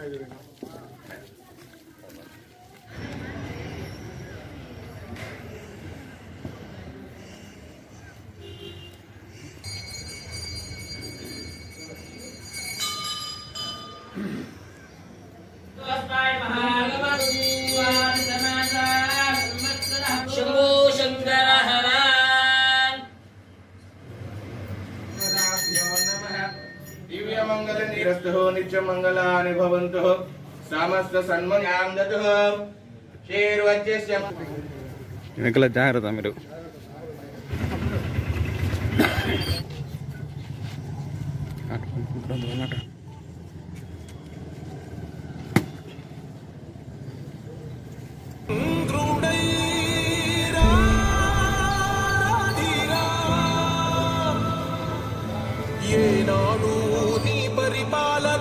Gracias. దివ్యమంగళ నిరస్తు నిత్యమంగళాని భవంతు సమస్త సన్మయాం దతు శేర్వజ్యస్య వెనకల జాగ్రత్త మీరు. అన్నమాట.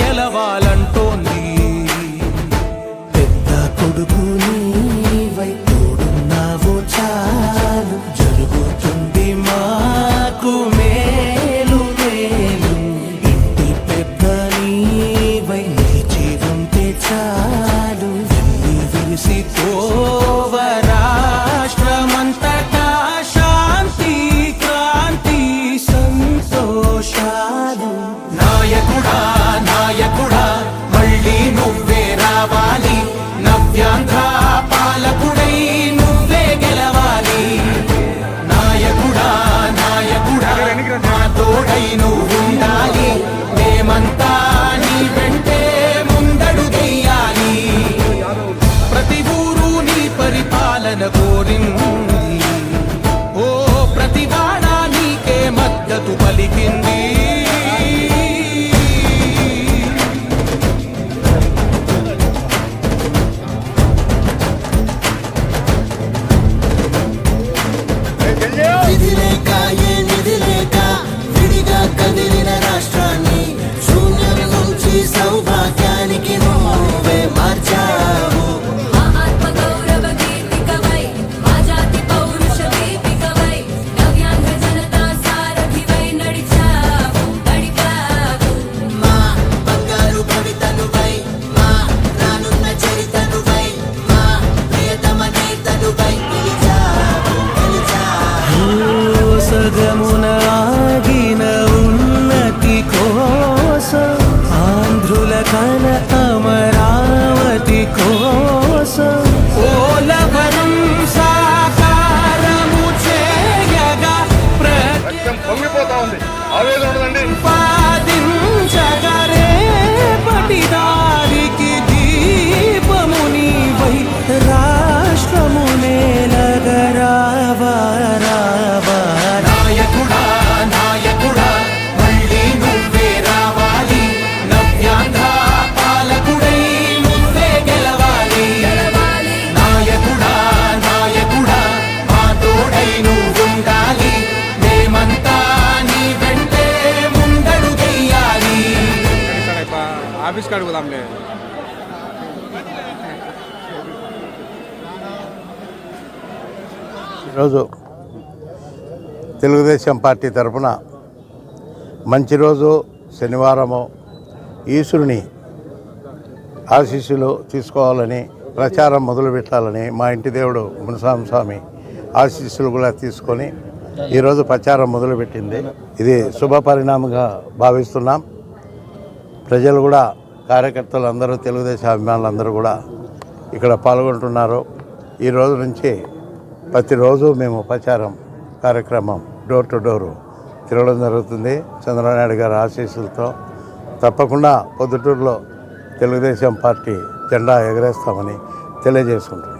గెలవాలి. putting. కల అమరావతి కోసం. పోలవరం సాకారము చేయగా రక్తం పొంగిపోతా ఉంది. ఆవేదన ఆఫీస్ కాడికి ఈరోజు తెలుగుదేశం పార్టీ తరఫున మంచి రోజు శనివారము ఈశ్వరుని ఆశీస్సులు తీసుకోవాలని ప్రచారం మొదలుపెట్టాలని మా ఇంటి దేవుడు మునస్వామి స్వామి ఆశీస్సులు కూడా తీసుకొని ఈరోజు ప్రచారం మొదలుపెట్టింది. ఇది శుభ పరిణామంగా భావిస్తున్నాం. ప్రజలు కూడా కార్యకర్తలు అందరూ తెలుగుదేశం అభిమానులు అందరూ కూడా ఇక్కడ పాల్గొంటున్నారు. ఈ రోజు నుంచి ప్రతిరోజు మేము ప్రచారం కార్యక్రమం డోర్ టు డోరు తిరగడం జరుగుతుంది. చంద్రబాబు గారి ఆశీస్సులతో తప్పకుండా పొద్దుటూరులో తెలుగుదేశం పార్టీ జెండా ఎగరేస్తామని తెలియజేసుకుంటున్నాం.